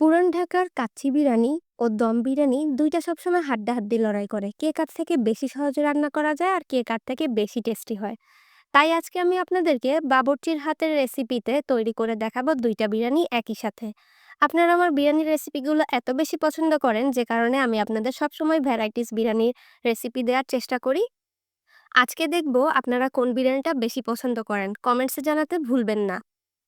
পুরান ঢাকার কাচ্চি বিরিয়ানি ও দম বিরিয়ানি দুইটা সবসময় হাড্ডাহাড্ডি লড়াই করে। কে কার থেকে বেশি সহজে রান্না করা যায় আর কে কার থেকে বেশি টেস্টি হয়। তাই আজকে আমি আপনাদেরকে বাবুর্চির হাতের রেসিপিতে তৈরি করে দেখাবো দুইটা বিরিয়ানি একই সাথে। আপনারা আমার বিরিয়ানির রেসিপিগুলো এত বেশি পছন্দ করেন যে কারণে আমি আপনাদের সবসময় ভ্যারাইটিস বিরিয়ানির রেসিপি দেওয়ার চেষ্টা করি। আজকে দেখব আপনারা কোন বিরিয়ানিটা বেশি পছন্দ করেন। কমেন্টসে জানাতে ভুলবেন না।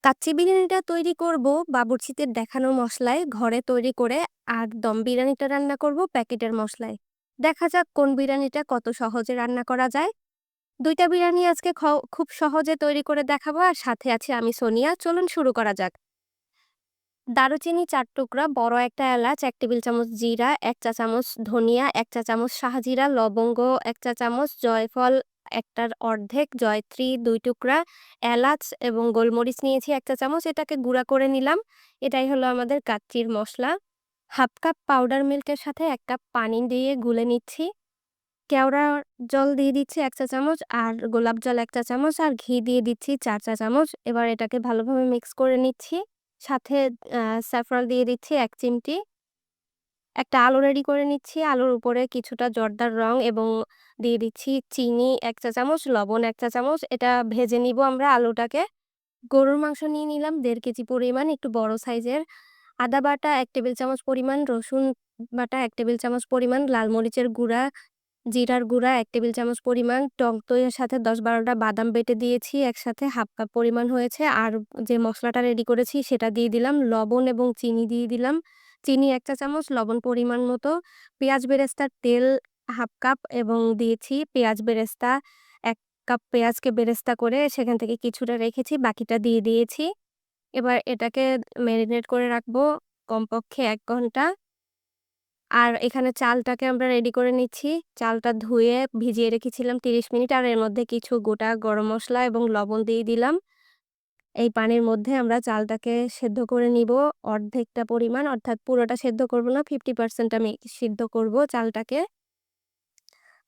কাচ্চি বিরিয়ানিটা তৈরি করব, বাবুর্চিতে দেখানো মশলায় ঘরে তৈরি করে আর দম বিরিয়ানিটা রান্না করব প্যাকেটের মশলায়। দেখা যাক কোন বিরিয়ানিটা কত সহজে রান্না করা যায়। দুইটা বিরিয়ানি আজকে খুব সহজে তৈরি করে দেখাবো আর সাথে আছে আমি সোনিয়া। চলুন শুরু করা যাক। দারুচিনি চার টুকরা, বড় একটা এলাচ, এক টেবিল চামচ জিরা, এক চা চামচ ধনিয়া, এক চা চামচ শাহজিরা, লবঙ্গ, এক চা চামচ জয়ফল একটার অর্ধেক জয়ত্রী, দুই টুকরা, এলাচ এবং গোলমরিচ নিয়েছি একটা চামচ, এটাকে গুঁড়া করে নিলাম। এটাই হলো আমাদের কাচ্চির মশলা। হাফ কাপ পাউডার মিল্কের সাথে এক কাপ পানি দিয়ে গুলে নিচ্ছি। কেওড়া জল দিয়ে দিচ্ছি এক চা চামচ আর গোলাপ জল এক চা চামচ আর ঘি দিয়ে দিচ্ছি চার চা চামচ। এবার এটাকে ভালোভাবে মিক্স করে নিচ্ছি। সাথে স্যাফরন দিয়ে দিচ্ছি এক চিমটি। একটা আলু রেডি করে নিচ্ছি। আলুর উপরে কিছুটা জর্দার রং এবং দিয়ে দিচ্ছি চিনি এক চা চামচ, লবণ এক চা চামচ। এটা ভেজে নিব আমরা আলুটাকে। গরুর মাংস নিয়ে নিলাম দেড় কেজি পরিমাণ, একটু বড় সাইজের। আদা বাটা এক টেবিল চামচ পরিমাণ, রসুন বাটা এক টেবিল চামচ পরিমাণ, লাল মরিচের গুঁড়া, জিরার গুঁড়া এক টেবিল চামচ পরিমাণ, টক দইয়ের সাথে দশ বারোটা বাদাম বেটে দিয়েছি, একসাথে হাফ কাপ পরিমাণ হয়েছে। আর যে মশলাটা রেডি করেছি সেটা দিয়ে দিলাম। লবণ এবং চিনি দিয়ে দিলাম। চিনি এক চা চামচ, লবণ পরিমাণ মতো, পেঁয়াজ বেরেস্তার তেল হাফ কাপ এবং দিয়েছি পেঁয়াজ বেরেস্তা। এক কাপ পেঁয়াজকে বেরেস্তা করে সেখান থেকে কিছুটা রেখেছি, বাকিটা দিয়ে দিয়েছি। এবার এটাকে ম্যারিনেট করে রাখব কমপক্ষে এক ঘণ্টা। আর এখানে চালটাকে আমরা রেডি করে নিচ্ছি। চালটা ধুয়ে ভিজিয়ে রেখেছিলাম তিরিশ মিনিট, আর এর মধ্যে কিছু গোটা গরম মশলা এবং লবণ দিয়ে দিলাম। এই পানির মধ্যে আমরা চালটাকে সেদ্ধ করে নিব। অর্ধেকটা পরিমাণ, অর্থাৎ পুরোটা সেদ্ধ করব না ফিফটি পার্সেন্ট আমি সিদ্ধ করব চালটাকে।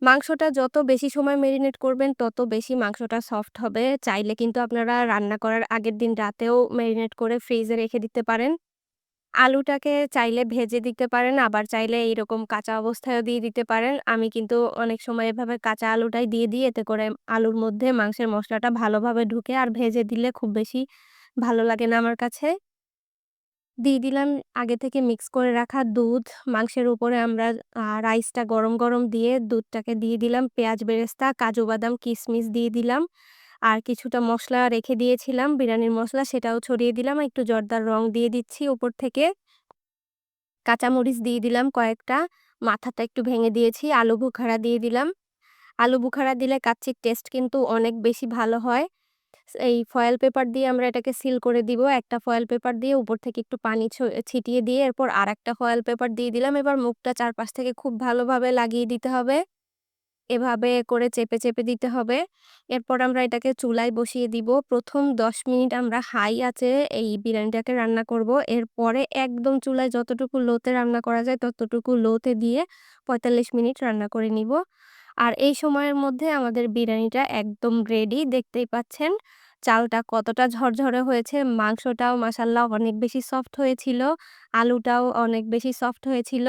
মাংসটা যত বেশি সময় মেরিনেট করবেন, তত বেশি মাংসটা সফট হবে। চাইলে কিন্তু আপনারা রান্না করার আগের দিন রাতেও মেরিনেট করে ফ্রিজে রেখে দিতে পারেন। আলুটাকে চাইলে ভেজে দিতে পারেন, আবার চাইলে এইরকম কাঁচা অবস্থায়ও দিয়ে দিতে পারেন। আমি কিন্তু অনেক সময় এভাবে কাঁচা আলুটাই দিয়ে দিই, এতে করে আলুর মধ্যে মাংসের মশলাটা ভালোভাবে ঢুকে আর ভেজে দিলে খুব বেশি ভালো লাগে না আমার কাছে। দিয়ে দিলাম আগে থেকে মিক্স করে রাখা দুধ। মাংসের উপরে আমরা রাইসটা গরম গরম দিয়ে দুধটাকে দিয়ে দিলাম, পেঁয়াজ বেরেস্তা, কাজু বাদাম কিশমিশ দিয়ে দিলাম। আর কিছুটা মশলা রেখে দিয়েছিলাম, বিরিয়ানির মশলা সেটাও ছড়িয়ে দিলাম, একটু জর্দার রং দিয়ে দিচ্ছি উপর থেকে। কাঁচামরিচ দিয়ে দিলাম কয়েকটা, মাথাটা একটু ভেঙে দিয়েছি, আলু বুখারা দিয়ে দিলাম। আলু বুখারা দিলে কাচ্চির টেস্ট কিন্তু অনেক বেশি ভালো হয়। এই ফয়েল পেপার দিয়ে আমরা এটাকে সিল করে দিব, একটা ফয়েল পেপার দিয়ে উপর থেকে একটু পানি ছিটিয়ে দিয়ে এরপর আর একটা ফয়েল পেপার দিয়ে দিলাম। এবার মুখটা চারপাশ থেকে খুব ভালোভাবে লাগিয়ে দিতে হবে। এভাবে করে চেপে চেপে দিতে হবে। এরপর আমরা এটাকে চুলায় বসিয়ে দিব। প্রথম দশ মিনিট আমরা হাই আছে এই বিরিয়ানিটাকে রান্না করব। এরপরে একদম চুলায় যতটুকু লোতে রান্না করা যায় ততটুকু লোতে দিয়ে পঁয়তাল্লিশ মিনিট রান্না করে নিব। আর এই সময়ের মধ্যে আমাদের বিরিয়ানিটা একদম রেডি দেখতেই পাচ্ছেন। চালটা কতটা ঝরঝরে হয়েছে, মাংসটাও মাসাল্লাহ অনেক বেশি সফট হয়েছিল, আলুটাও অনেক বেশি সফট হয়েছিল।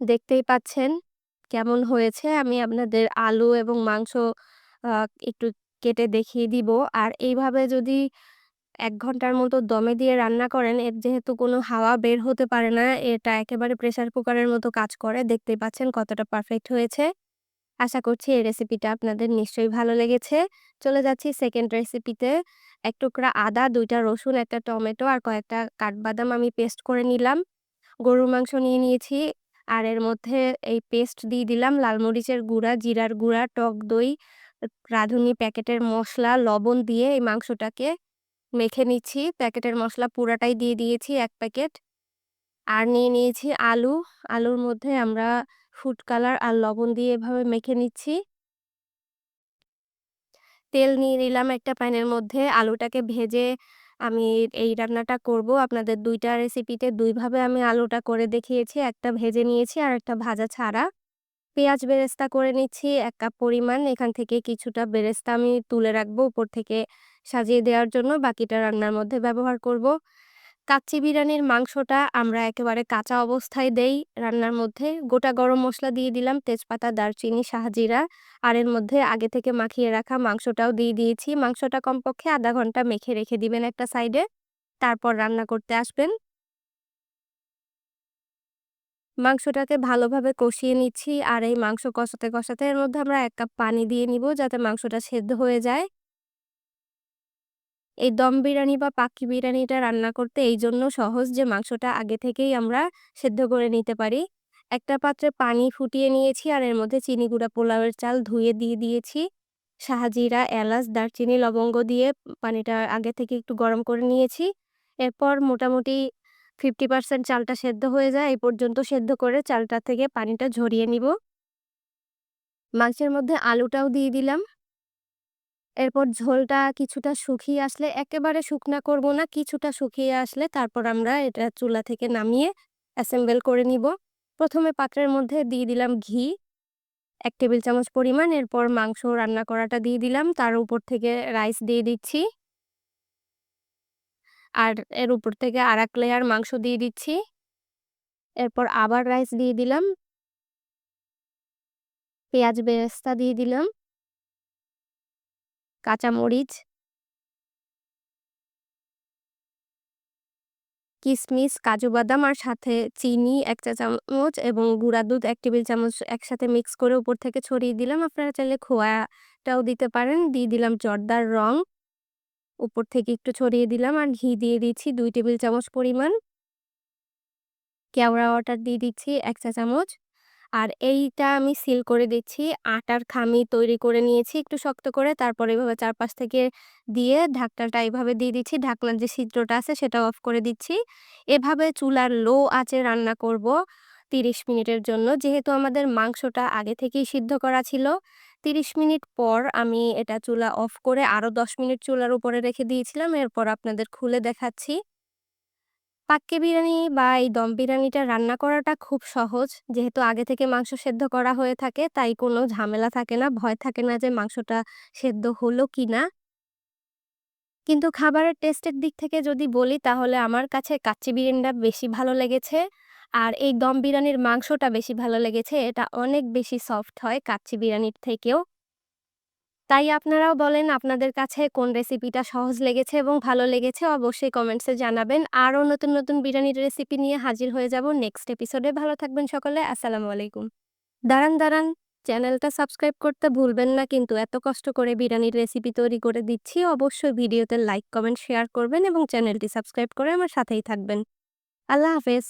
দেখতেই পাচ্ছেন কেমন হয়েছে। আমি আপনাদের আলু এবং মাংস একটু কেটে দেখিয়ে দিব। আর এইভাবে যদি এক ঘণ্টার মতো দমে দিয়ে রান্না করেন, এর যেহেতু কোনো হাওয়া বের হতে পারে না, এটা একেবারে প্রেসার কুকারের মতো কাজ করে। দেখতেই পাচ্ছেন কতটা পারফেক্ট হয়েছে। আশা করছি এই রেসিপিটা আপনাদের নিশ্চয়ই ভালো লেগেছে। চলে যাচ্ছি সেকেন্ড রেসিপিতে। এক টুকরা আদা, দুইটা রসুন, একটা টমেটো আর কয়েকটা কাঠবাদাম আমি পেস্ট করে নিলাম। গরুর মাংস নিয়ে নিয়েছি। আর এর মধ্যে এই পেস্ট দিয়ে দিলাম লাল মরিচের গুঁড়া, জিরার গুঁড়া, টক দই, রাঁধুনি প্যাকেটের মশলা, লবণ দিয়ে এই মাংসটাকে মেখে নিচ্ছি। প্যাকেটের মশলা পুরাটাই দিয়ে দিয়েছি এক প্যাকেট। আর নিয়ে নিয়েছি আলু। আলুর মধ্যে আমরা ফুড কালার আর লবণ দিয়ে এভাবে মেখে নিচ্ছি। তেল নিয়ে নিলাম একটা প্যানের মধ্যে। আলুটাকে ভেজে আমি এই রান্নাটা করব। আপনাদের দুইটা রেসিপিতে দুইভাবে আমি আলুটা করে দেখিয়েছি। একটা ভেজে নিয়েছি আর একটা ভাজা ছাড়া। পেঁয়াজ বেরেস্তা করে নিচ্ছি, এক কাপ পরিমাণ। এখান থেকে কিছুটা বেরেস্তা আমি তুলে রাখব উপর থেকে সাজিয়ে দেওয়ার জন্য। বাকিটা রান্নার মধ্যে ব্যবহার করব। কাচ্চি বিরিয়ানির মাংসটা আমরা একেবারে কাঁচা অবস্থায় দেই রান্নার মধ্যে। গোটা গরম মশলা দিয়ে দিলাম, তেজপাতা, দারচিনি, শাহজিরা আর এর মধ্যে আগে থেকে মাখিয়ে রাখা মাংসটাও দিয়ে দিয়েছি। মাংসটা কমপক্ষে আধা ঘণ্টা মেখে রেখে দিবেন একটা সাইডে। তারপর রান্না করতে আসবেন। মাংসটাকে ভালোভাবে কষিয়ে নিচ্ছি আর এই মাংস কষাতে, কষাতে এর মধ্যে আমরা এক কাপ পানি দিয়ে নিব যাতে মাংসটা সেদ্ধ হয়ে যায়। এই দম বিরিয়ানি বা পাখি বিরিয়ানিটা রান্না করতে এই জন্য সহজ যে মাংসটা আগে থেকেই আমরা সেদ্ধ করে নিতে পারি। একটা পাত্রে পানি ফুটিয়ে নিয়েছি আর এর মধ্যে চিনি গুঁড়া পোলাওয়ের চাল ধুয়ে দিয়ে দিয়েছি। শাহজিরা, এলাচ, দারচিনি, লবঙ্গ দিয়ে পানিটা আগে থেকে একটু গরম করে নিয়েছি। এরপর মোটামুটি 50% চালটা সেদ্ধ হয়ে যায় এই পর্যন্ত সেদ্ধ করে চালটা থেকে পানিটা ঝরিয়ে নিব। মাংসের মধ্যে আলুটাও দিয়ে দিলাম। এরপর ঝোলটা কিছুটা শুকিয়ে আসলে একেবারে শুকনা করব না, কিছুটা শুকিয়ে আসলে তারপর আমরা এটা চুলা থেকে নামিয়ে অ্যাসেম্বল করে নিব। প্রথমে পাত্রের মধ্যে দিয়ে দিলাম ঘি এক টেবিল চামচ পরিমাণ। এরপর মাংস রান্না করাটা দিয়ে দিলাম। তার উপর থেকে রাইস দিয়ে দিচ্ছি। আর এর উপর থেকে আর এক লেয়ার মাংস দিয়ে দিচ্ছি। এরপর আবার রাইস দিয়ে দিলাম। পেঁয়াজ বেরেস্তা দিয়ে দিলাম। কাঁচামরিচ কিশমিশ, কাজু বাদাম আর সাথে চিনি ১ চা চামচ এবং গুঁড়া দুধ এক টেবিল চামচ একসাথে মিক্স করে উপর থেকে ছড়িয়ে দিলাম। আপনারা চাইলে খোয়াটাও দিতে পারেন। দিয়ে দিলাম জর্দার রং। উপর থেকে একটু ছড়িয়ে দিলাম আর ঘি দিয়ে দিচ্ছি দুই টেবিল চামচ পরিমাণ। কেওড়া ওয়াটার দিয়ে দিচ্ছি ১ চা চামচ। আর এইটা আমি সিল করে দিচ্ছি। আটার খামি তৈরি করে নিয়েছি একটু শক্ত করে। তারপর এভাবে চারপাশ থেকে দিয়ে ঢাকনাটা এভাবে দিয়ে দিচ্ছি। ঢাকনার যে ছিদ্রটা আছে সেটা অফ করে দিচ্ছি। এভাবে চুলার লো আঁচে রান্না করব ৩০ মিনিটের জন্য। যেহেতু আমাদের মাংসটা আগে থেকেই সিদ্ধ করা ছিল। ৩০ মিনিট পর আমি এটা চুলা অফ করে আরও ১০ মিনিট চুলার উপরে রেখে দিয়েছিলাম। এরপর আপনাদের খুলে দেখাচ্ছি। পাক্কি বিরিয়ানি বা এই দম বিরিয়ানিটা রান্না করাটা খুব সহজ। যেহেতু আগে থেকে মাংস সেদ্ধ করা হয়ে থাকে তাই কোনো ঝামেলা থাকে না, ভয় থাকে না যে মাংসটা সেদ্ধ হলো কি না কিন্তু খাবারের টেস্টের দিক থেকে যদি বলি তাহলে আমার কাছে কাচ্চি বিরিয়ানিটা বেশি ভালো লেগেছে। আর এই দম বিরিয়ানির মাংসটা বেশি ভালো লেগেছে। এটা অনেক বেশি সফট হয় কাচ্চি বিরিয়ানির থেকেও। তাই আপনারাও বলেন আপনাদের কাছে কোন রেসিপিটা সহজ লেগেছে এবং ভালো লেগেছে অবশ্যই কমেন্টসে জানাবেন। আরও নতুন, নতুন বিরিয়ানির রেসিপি নিয়ে হাজির হয়ে যাব নেক্সট এপিসোডে। ভালো থাকবেন সকলে। আসসালামু আলাইকুম। দাঁড়ান, দাঁড়ান। চ্যানেলটা সাবস্ক্রাইব করতে ভুলবেন না কিন্তু এত কষ্ট করে বিরিয়ানির রেসিপি তৈরি করে দিচ্ছি। অবশ্যই ভিডিওতে লাইক, কমেন্ট, শেয়ার করবেন এবং চ্যানেলটি সাবস্ক্রাইব করে আমার সাথেই থাকবেন। আল্লাহ হাফেজ।